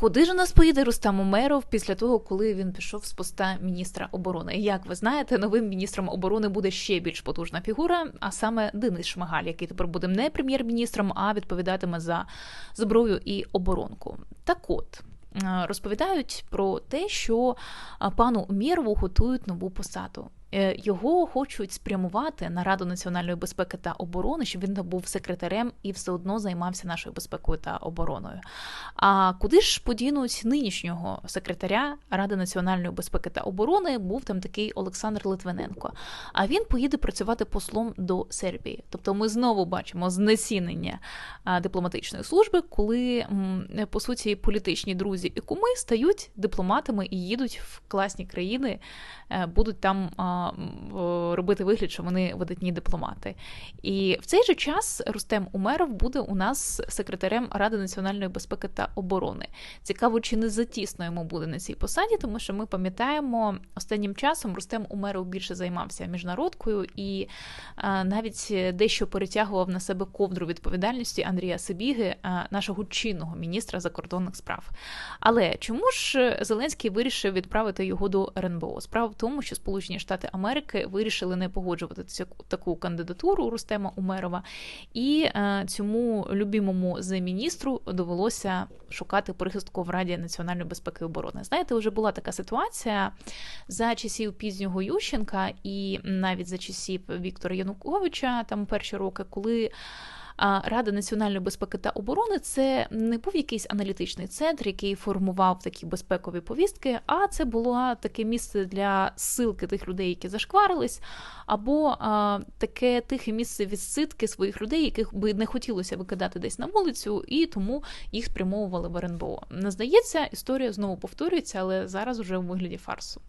Куди ж у нас поїде Рустам Умеров після того, коли він пішов з поста міністра оборони? Як ви знаєте, новим міністром оборони буде ще більш потужна фігура, а саме Денис Шмигаль, який тепер буде не прем'єр-міністром, а відповідатиме за зброю і оборонку. Так от. е, Розповідають про те, що е, пану Умєрову готують нову посаду. Е, Його хочуть спрямувати на Раду національної безпеки та оборони, щоб він був секретарем і все одно займався нашою безпекою та обороною. А куди ж подінуть нинішнього секретаря Ради національної безпеки та оборони? Був там такий Олександр Литвиненко. А він поїде працювати послом до Сербії. Тобто, ми знову бачимо знецінення дипломатичної служби, коли по суті політичні друзі і куми стають дипломатами і їдуть в класні країни, е, будуть там робити вигляд, що вони видатні дипломати. І в цей же час Рустем Умеров буде у нас секретарем Ради національної безпеки та оборони. Цікаво, чи не затісно йому буде на цій посаді, тому що ми пам'ятаємо, останнім часом Рустем Умеров більше займався міжнародкою і навіть дещо перетягував на себе ковдру відповідальності Андрія Сибіги, нашого чинного міністра закордонних справ. Але чому ж Зеленський вирішив відправити його до РНБО? Справа в тому, що Сполучені Штати Америки вирішили не погоджувати цю таку кандидатуру Рустема Умерова, і е, цьому любімому замміністру довелося шукати прихистку в Раді національної безпеки і оборони. Знаєте, вже була така ситуація за часів пізнього Ющенка і навіть за часів Віктора Януковича, там перші роки, коли. Рада національної безпеки та оборони це не був якийсь аналітичний центр, який формував такі безпекові повістки, а це було таке місце для силки тих людей, які зашкварились, або таке тихе місце відсидки своїх людей, яких би не хотілося викидати десь на вулицю, і тому їх спрямовували в РНБО. Не здається, історія знову повторюється, але зараз уже у вигляді фарсу.